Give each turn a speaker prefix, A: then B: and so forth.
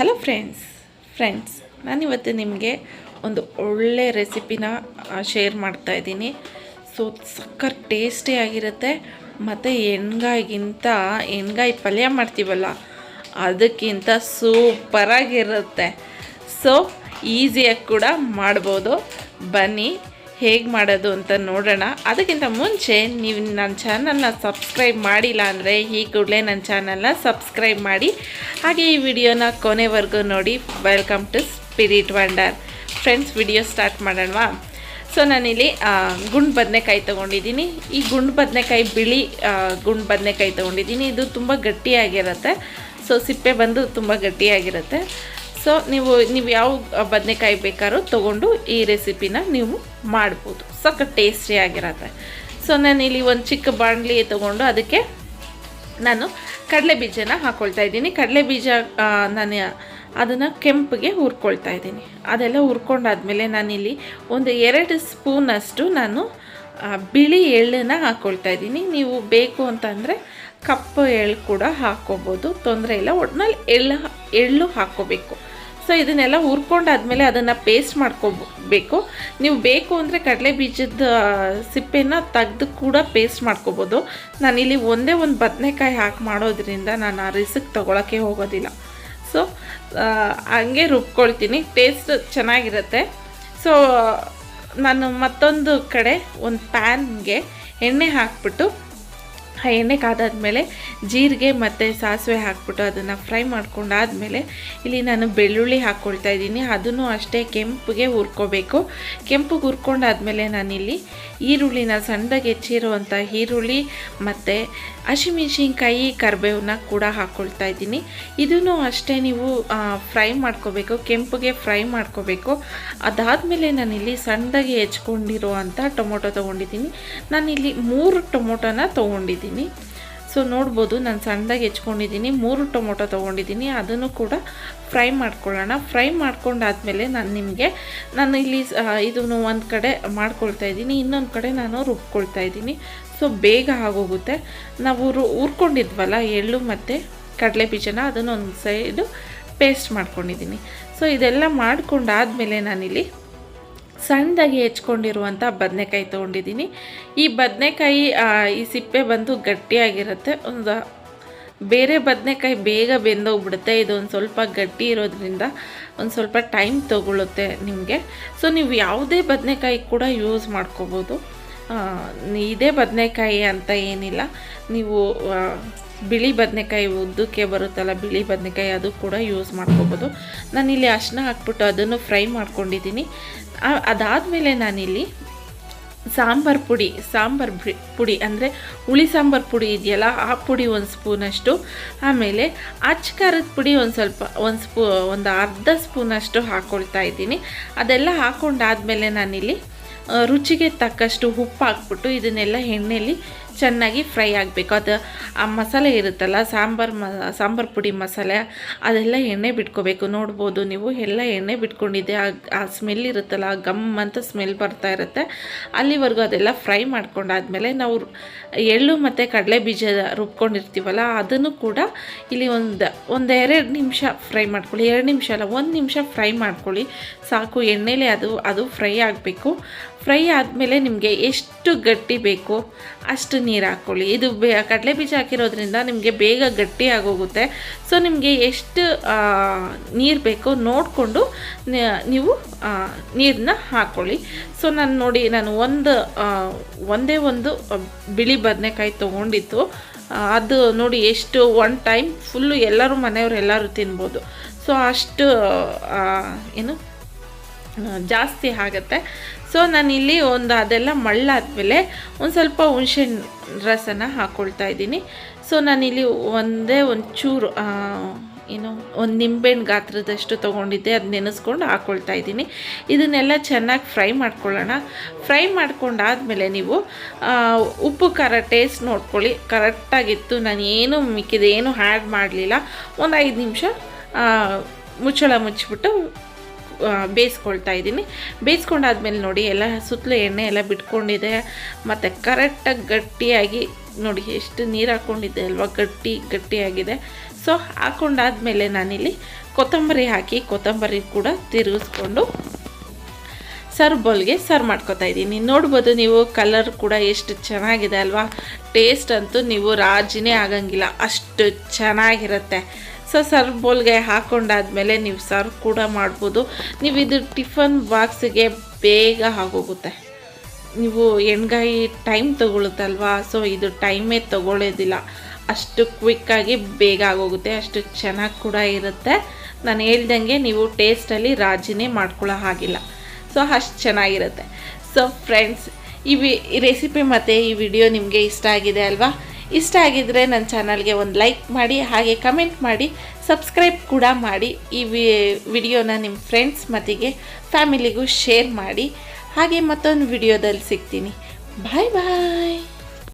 A: Hello friends friends ನಾನಿವತ್ತು ನಿಮಗೆ ಒಂದು ಒಳ್ಳೆ ರೆಸಿಪಿನ ಶೇರ್ ಮಾಡ್ತಾ ಇದ್ದೀನಿ. ಸೊ ಸಕ್ಕರ್ ಟೇಸ್ಟಿ ಆಗಿರುತ್ತೆ. ಮತ್ತು ಎಣ್ಗಾಯಿಗಿಂತ, ಎಣ್ಗಾಯಿ ಪಲ್ಯ ಮಾಡ್ತೀವಲ್ಲ, ಅದಕ್ಕಿಂತ ಸೂಪರಾಗಿರುತ್ತೆ ಸೊ ಈಸಿಯಾಗಿ ಕೂಡ ಮಾಡ್ಬೋದು. ಬನ್ನಿ ಹೇಗೆ ಮಾಡೋದು ಅಂತ ನೋಡೋಣ. ಅದಕ್ಕಿಂತ ಮುಂಚೆ ನೀವು ನನ್ನ ಚಾನಲ್ನ ಸಬ್ಸ್ಕ್ರೈಬ್ ಮಾಡಿಲ್ಲ ಅಂದರೆ ಈ ಕೂಡಲೇ ನನ್ನ ಚಾನಲ್ನ ಸಬ್ಸ್ಕ್ರೈಬ್ ಮಾಡಿ. ಹಾಗೆ ಈ ವಿಡಿಯೋನ ಕೊನೆವರೆಗೂ ನೋಡಿ. Welcome to spirit wonder friends video start ಮಾಡೋಣವಾ? So ನಾನಿಲ್ಲಿ ಗುಂಡು ಬದನೆಕಾಯಿ ತೊಗೊಂಡಿದ್ದೀನಿ. ಈ ಗುಂಡು ಬದನೆಕಾಯಿ, ಬಿಳಿ ಗುಂಡು ಬದನೆಕಾಯಿ ತೊಗೊಂಡಿದ್ದೀನಿ. ಇದು ತುಂಬ ಗಟ್ಟಿಯಾಗಿರುತ್ತೆ. ಸೊ ಸಿಪ್ಪೆ ಬಂದು ತುಂಬ ಗಟ್ಟಿಯಾಗಿರುತ್ತೆ. ಸೊ ನೀವು ನೀವು ಯಾವ ಬದನೆಕಾಯಿ ಬೇಕಾದ್ರೂ ತೊಗೊಂಡು ಈ ರೆಸಿಪಿನ ನೀವು ಮಾಡ್ಬೋದು. ಸಕ್ಕ ಟೇಸ್ಟಿಯಾಗಿರತ್ತೆ ಸೊ ನಾನಿಲ್ಲಿ ಒಂದು ಚಿಕ್ಕ ಬಾಣಲಿ ತೊಗೊಂಡು ಅದಕ್ಕೆ ನಾನು ಕಡಲೆ ಬೀಜನ ಹಾಕ್ಕೊಳ್ತಾ ಇದ್ದೀನಿ. ಕಡಲೆ ಬೀಜ ನಾನು ಅದನ್ನು ಕೆಂಪಿಗೆ ಹುರ್ಕೊಳ್ತಾ ಇದ್ದೀನಿ. ಅದೆಲ್ಲ ಹುರ್ಕೊಂಡಾದ್ಮೇಲೆ ನಾನಿಲ್ಲಿ ಒಂದು ಎರಡು ಸ್ಪೂನಷ್ಟು ನಾನು ಬಿಳಿ ಎಳ್ಳನ್ನು ಹಾಕ್ಕೊಳ್ತಾ ಇದ್ದೀನಿ. ನೀವು ಬೇಕು ಅಂತಂದರೆ ಕಪ್ಪು ಎಳ್ಳು ಕೂಡ ಹಾಕ್ಕೋಬೋದು ತೊಂದರೆ ಇಲ್ಲ. ಒಟ್ಟಿನಲ್ಲಿ ಎಳ್ಳು ಎಳ್ಳು ಹಾಕ್ಕೋಬೇಕು ಸೊ ಇದನ್ನೆಲ್ಲ ಹುರ್ಕೊಂಡಾದ್ಮೇಲೆ ಅದನ್ನು ಪೇಸ್ಟ್ ಮಾಡ್ಕೋಬೇಕು. ನೀವು ಬೇಕು ಅಂದರೆ ಕಡಲೆ ಬೀಜದ ಸಿಪ್ಪೆನ ತೆಗೆದು ಕೂಡ ಪೇಸ್ಟ್ ಮಾಡ್ಕೋಬೋದು. ನಾನಿಲ್ಲಿ ಒಂದೇ ಒಂದು ಬದನೆಕಾಯಿ ಹಾಕಿ ಮಾಡೋದ್ರಿಂದ ನಾನು ಆ ರಿಸಕ್ ತೊಗೊಳಕ್ಕೆ ಹೋಗೋದಿಲ್ಲ. ಸೊ ಹಂಗೆ ರುಬ್ಕೊಳ್ತೀನಿ. ಟೇಸ್ಟ್ ಚೆನ್ನಾಗಿರುತ್ತೆ. ಸೊ ನಾನು ಮತ್ತೊಂದು ಕಡೆ ಒಂದು ಪ್ಯಾನ್ಗೆ ಎಣ್ಣೆ ಹಾಕ್ಬಿಟ್ಟು ಎಣ್ಣೆ ಕಾದಾದಮೇಲೆ ಜೀರಿಗೆ ಮತ್ತು ಸಾಸಿವೆ ಹಾಕ್ಬಿಟ್ಟು ಅದನ್ನು ಫ್ರೈ ಮಾಡ್ಕೊಂಡಾದಮೇಲೆ ಇಲ್ಲಿ ನಾನು ಬೆಳ್ಳುಳ್ಳಿ ಹಾಕ್ಕೊಳ್ತಾ ಇದ್ದೀನಿ. ಅದನ್ನು ಅಷ್ಟೇ ಕೆಂಪಿಗೆ ಹುರ್ಕೋಬೇಕು. ಕೆಂಪಿಗೆ ಹುರ್ಕೊಂಡಾದ್ಮೇಲೆ ನಾನಿಲ್ಲಿ ಈರುಳ್ಳಿನ ಸಣ್ಣದಾಗಿ ಹೆಚ್ಚಿರುವಂಥ ಈರುಳ್ಳಿ ಮತ್ತು ಹಸಿಮೆಣ್ಸಿನ್ಕಾಯಿ ಕರಿಬೇವನ್ನ ಕೂಡ ಹಾಕ್ಕೊಳ್ತಾ ಇದ್ದೀನಿ. ಇದನ್ನು ಅಷ್ಟೇ ನೀವು ಫ್ರೈ ಮಾಡ್ಕೋಬೇಕು. ಕೆಂಪಿಗೆ ಫ್ರೈ ಮಾಡ್ಕೋಬೇಕು. ಅದಾದಮೇಲೆ ನಾನಿಲ್ಲಿ ಸಣ್ಣದಾಗಿ ಹೆಚ್ಕೊಂಡಿರುವಂಥ ಟೊಮೊಟೊ ತೊಗೊಂಡಿದ್ದೀನಿ. ನಾನಿಲ್ಲಿ ಮೂರು ಟೊಮೊಟೊನ ತೊಗೊಂಡಿದ್ದೀನಿ. ಸೊ ನೋಡ್ಬೋದು, ನಾನು ಸಣ್ಣದಾಗಿ ಹೆಚ್ಕೊಂಡಿದ್ದೀನಿ. ಮೂರು ಟೊಮೊಟೊ ತೊಗೊಂಡಿದ್ದೀನಿ. ಅದನ್ನು ಕೂಡ ಫ್ರೈ ಮಾಡ್ಕೊಳ್ಳೋಣ. ಫ್ರೈ ಮಾಡ್ಕೊಂಡಾದ್ಮೇಲೆ ನಾನು ನಿಮಗೆ, ನಾನು ಇಲ್ಲಿ ಇದನ್ನು ಒಂದು ಕಡೆ ಮಾಡ್ಕೊಳ್ತಾ ಇದ್ದೀನಿ. ಇನ್ನೊಂದು ಕಡೆ ನಾನು ರುಬ್ಕೊಳ್ತಾ ಇದ್ದೀನಿ. ಸೊ ಬೇಗ ಆಗೋಗುತ್ತೆ. ನಾವು ರು, ಹುರ್ಕೊಂಡಿದ್ವಲ್ಲ, ಎಳ್ಳು ಮತ್ತು ಕಡಲೆ ಬೀಜನ ಅದನ್ನು ಒಂದು ಸೈಡು ಪೇಸ್ಟ್ ಮಾಡ್ಕೊಂಡಿದ್ದೀನಿ. ಸೊ ಇದೆಲ್ಲ ಮಾಡ್ಕೊಂಡಾದಮೇಲೆ ನಾನಿಲ್ಲಿ ಸಣ್ಣದಾಗಿ ಹೆಚ್ಕೊಂಡಿರುವಂಥ ಬದನೆಕಾಯಿ ತೊಗೊಂಡಿದ್ದೀನಿ. ಈ ಬದನೆಕಾಯಿ ಈ ಸಿಪ್ಪೆ ಬಂದು ಗಟ್ಟಿಯಾಗಿರುತ್ತೆ. ಒಂದು ಬೇರೆ ಬದನೆಕಾಯಿ ಬೇಗ ಬೆಂದೋಗ್ಬಿಡುತ್ತೆ. ಇದು ಒಂದು ಸ್ವಲ್ಪ ಗಟ್ಟಿ ಇರೋದ್ರಿಂದ ಒಂದು ಸ್ವಲ್ಪ ಟೈಮ್ ತೊಗೊಳುತ್ತೆ ನಿಮಗೆ. ಸೊ, ನೀವು ಯಾವುದೇ ಬದನೆಕಾಯಿ ಕೂಡ ಯೂಸ್ ಮಾಡ್ಕೋಬೋದು. ಇದೇ ಬದನೆಕಾಯಿ ಅಂತ ಏನಿಲ್ಲ. ನೀವು ಬಿಳಿ ಬದನೆಕಾಯಿ ಉದ್ದಕ್ಕೆ ಬರುತ್ತಲ್ಲ, ಬಿಳಿ ಬದನೆಕಾಯಿ ಅದು ಕೂಡ ಯೂಸ್ ಮಾಡ್ಕೋಬೋದು. ನಾನಿಲ್ಲಿ ಅಷ್ಟನ್ನ ಹಾಕ್ಬಿಟ್ಟು ಅದನ್ನು ಫ್ರೈ ಮಾಡ್ಕೊಂಡಿದ್ದೀನಿ. ಅದಾದಮೇಲೆ ನಾನಿಲ್ಲಿ ಸಾಂಬಾರ್ ಪುಡಿ ಸಾಂಬಾರ್ ಪುಡಿ ಅಂದರೆ ಹುಳಿ ಸಾಂಬಾರ್ ಪುಡಿ ಇದೆಯಲ್ಲ, ಆ ಪುಡಿ ಒಂದು ಸ್ಪೂನಷ್ಟು, ಆಮೇಲೆ ಅಚ್ಚ ಖಾರದ ಪುಡಿ ಒಂದು ಸ್ವಲ್ಪ, ಒಂದು ಸ್ಪೂ, ಒಂದು ಅರ್ಧ ಸ್ಪೂನಷ್ಟು ಹಾಕ್ಕೊಳ್ತಾ ಇದ್ದೀನಿ. ಅದೆಲ್ಲ ಹಾಕ್ಕೊಂಡಾದ್ಮೇಲೆ ನಾನಿಲ್ಲಿ ರುಚಿಗೆ ತಕ್ಕಷ್ಟು ಉಪ್ಪು ಹಾಕ್ಬಿಟ್ಟು ಇದನ್ನೆಲ್ಲ ಎಣ್ಣೆಯಲ್ಲಿ ಚೆನ್ನಾಗಿ ಫ್ರೈ ಆಗಬೇಕು. ಅದು ಆ ಮಸಾಲೆ ಇರುತ್ತಲ್ಲ, ಸಾಂಬಾರು ಮ, ಸಾಂಬಾರು ಪುಡಿ ಮಸಾಲೆ, ಅದೆಲ್ಲ ಎಣ್ಣೆ ಬಿಟ್ಕೋಬೇಕು. ನೋಡ್ಬೋದು ನೀವು, ಎಲ್ಲ ಎಣ್ಣೆ ಬಿಟ್ಕೊಂಡಿದ್ದೆ. ಆ ಸ್ಮೆಲ್ ಇರುತ್ತಲ್ಲ, ಆ ಗಮ್ ಅಂತ ಸ್ಮೆಲ್ ಬರ್ತಾ ಇರುತ್ತೆ. ಅಲ್ಲಿವರೆಗೂ ಅದೆಲ್ಲ ಫ್ರೈ ಮಾಡ್ಕೊಂಡಾದ್ಮೇಲೆ ನಾವು ಎಳ್ಳು ಮತ್ತು ಕಡಲೆ ಬೀಜ ರುಬ್ಕೊಂಡಿರ್ತೀವಲ್ಲ, ಅದನ್ನು ಕೂಡ ಇಲ್ಲಿ ಒಂದು ಒಂದು ಎರಡು ನಿಮಿಷ ಫ್ರೈ ಮಾಡ್ಕೊಳ್ಳಿ. ಎರಡು ನಿಮಿಷ ಅಲ್ಲ, ಒಂದು ನಿಮಿಷ ಫ್ರೈ ಮಾಡ್ಕೊಳ್ಳಿ. ಸಾಕು, ಎಣ್ಣೆಲೆ ಅದು ಅದು ಫ್ರೈ ಆಗಬೇಕು. ಫ್ರೈ ಆದಮೇಲೆ ನಿಮಗೆ ಎಷ್ಟು ಗಟ್ಟಿ ಬೇಕು ಅಷ್ಟು ನೀರು ಹಾಕ್ಕೊಳ್ಳಿ ಇದು ಬೇ ಕಡಲೆ ಬೀಜ ಹಾಕಿರೋದ್ರಿಂದ ನಿಮಗೆ ಬೇಗ ಗಟ್ಟಿ ಆಗೋಗುತ್ತೆ. ಸೊ ನಿಮಗೆ ಎಷ್ಟು ನೀರು ಬೇಕೋ ನೋಡಿಕೊಂಡು ನೀವು ನೀರನ್ನ ಹಾಕ್ಕೊಳ್ಳಿ ಸೊ ನಾನು ನೋಡಿ, ನಾನು ಒಂದು ಒಂದೇ ಒಂದು ಬಿಳಿ ಬದನೆಕಾಯಿ ತೊಗೊಂಡಿತ್ತು. ಅದು ನೋಡಿ ಎಷ್ಟು ಒನ್ ಟೈಮ್ ಫುಲ್ಲು ಎಲ್ಲರೂ ಮನೆಯವರು ಎಲ್ಲರೂ ತಿನ್ಬೋದು. ಸೊ ಅಷ್ಟು ಏನು, ಜಾಸ್ತಿ ಆಗುತ್ತೆ. ಸೊ ನಾನಿಲ್ಲಿ ಒಂದು ಅದೆಲ್ಲ ಮಳ್ಳಾದಮೇಲೆ ಒಂದು ಸ್ವಲ್ಪ ಹುಣಸೆ ರಸನ ಹಾಕ್ಕೊಳ್ತಾ ಇದ್ದೀನಿ. ಸೊ ನಾನಿಲ್ಲಿ ಒಂದೇ ಒಂದು ಚೂರು ಆ, ಏನು ಒಂದು ನಿಂಬೆಹಣ್ಣು ಗಾತ್ರದಷ್ಟು ತೊಗೊಂಡಿದ್ದೆ ಅದು ನೆನೆಸ್ಕೊಂಡು ಹಾಕ್ಕೊಳ್ತಾ ಇದ್ದೀನಿ. ಇದನ್ನೆಲ್ಲ ಚೆನ್ನಾಗಿ ಫ್ರೈ ಮಾಡ್ಕೊಳ್ಳೋಣ. ಫ್ರೈ ಮಾಡ್ಕೊಂಡಾದಮೇಲೆ ನೀವು ಉಪ್ಪು ಖಾರ ಟೇಸ್ಟ್ ನೋಡ್ಕೊಳ್ಳಿ. ಕರೆಕ್ಟಾಗಿತ್ತು ನಾನು ಏನು ಮಿಕ್ಕಿದೆ ಏನು ಆ್ಯಡ್ ಮಾಡಲಿಲ್ಲ. ಒಂದು ಐದು ನಿಮಿಷ ಮುಚ್ಚಳ ಮುಚ್ಚಿಬಿಟ್ಟು ಬೇಯಿಸ್ಕೊಳ್ತಾ ಇದ್ದೀನಿ. ಬೇಯಿಸ್ಕೊಂಡಾದ್ಮೇಲೆ ನೋಡಿ, ಎಲ್ಲ ಸುತ್ತಲೂ ಎಣ್ಣೆ ಎಲ್ಲ ಬಿಟ್ಕೊಂಡಿದೆ. ಮತ್ತು ಕರೆಕ್ಟಾಗಿ ಗಟ್ಟಿಯಾಗಿ ನೋಡಿ, ಎಷ್ಟು ನೀರು ಹಾಕ್ಕೊಂಡಿದ್ದೆ ಅಲ್ವಾ? ಗಟ್ಟಿ, ಗಟ್ಟಿಯಾಗಿದೆ. ಸೊ ಹಾಕೊಂಡಾದ್ಮೇಲೆ ನಾನಿಲ್ಲಿ ಕೊತ್ತಂಬರಿ ಹಾಕಿ, ಕೊತ್ತಂಬರಿ ಕೂಡ ತಿರುಗಿಸ್ಕೊಂಡು ಸರ್ವ್ ಬೌಲ್ಗೆ ಸರ್ವ್ ಮಾಡ್ಕೊತಾ ಇದ್ದೀನಿ. ನೋಡ್ಬೋದು ನೀವು ಕಲರ್ ಕೂಡ ಎಷ್ಟು ಚೆನ್ನಾಗಿದೆ ಅಲ್ವಾ? ಟೇಸ್ಟ್ ಅಂತೂ ನೀವು ರಾಜಿನೇ ಆಗಂಗಿಲ್ಲ. ಅಷ್ಟು ಚೆನ್ನಾಗಿರುತ್ತೆ. ಸೊ ಸರ್ವ್ ಬೋಲ್ಗೆ ಹಾಕೊಂಡಾದ್ಮೇಲೆ ನೀವು ಸರ್ವ್ ಕೂಡ ಮಾಡ್ಬೋದು. ನೀವು ಇದು ಟಿಫನ್ ಬಾಕ್ಸಿಗೆ ಬೇಗ ಆಗೋಗುತ್ತೆ. ನೀವು ಎಣ್ಗಾಯಿ ಟೈಮ್ ತೊಗೊಳುತ್ತಲ್ವಾ? ಸೊ, ಇದು ಟೈಮೇ ತೊಗೊಳ್ಳೋದಿಲ್ಲ ಅಷ್ಟು ಕ್ವಿಕ್ಕಾಗಿ ಬೇಗ ಆಗೋಗುತ್ತೆ. ಅಷ್ಟು ಚೆನ್ನಾಗಿ ಕೂಡ ಇರುತ್ತೆ. ನಾನು ಹೇಳ್ದಂಗೆ ನೀವು ಟೇಸ್ಟಲ್ಲಿ ರಾಜಿನೇ ಮಾಡ್ಕೊಳ್ಳೋ ಹಾಗಿಲ್ಲ. ಸೊ, ಅಷ್ಟು ಚೆನ್ನಾಗಿರುತ್ತೆ. ಸೊ, ಫ್ರೆಂಡ್ಸ್, ಈ ವಿ ರೆಸಿಪಿ ಮತ್ತು ಈ ವಿಡಿಯೋ ನಿಮಗೆ ಇಷ್ಟ ಆಗಿದೆ ಅಲ್ವಾ? ಇಷ್ಟ ಆಗಿದ್ದರೆ ನನ್ನ ಚಾನಲ್ಗೆ ಒಂದು ಲೈಕ್ ಮಾಡಿ, ಹಾಗೆ ಕಮೆಂಟ್ ಮಾಡಿ, ಸಬ್ಸ್ಕ್ರೈಬ್ ಕೂಡ ಮಾಡಿ ಈ ವಿಡಿಯೋನ ನಿಮ್ಮ ಫ್ರೆಂಡ್ಸ್ ಮತ್ತಿಗೆ ಫ್ಯಾಮಿಲಿಗೂ ಶೇರ್ ಮಾಡಿ. ಹಾಗೆ ಮತ್ತೊಂದು ವಿಡಿಯೋದಲ್ಲಿ ಸಿಗ್ತೀನಿ. ಬಾಯ್ ಬಾಯ್!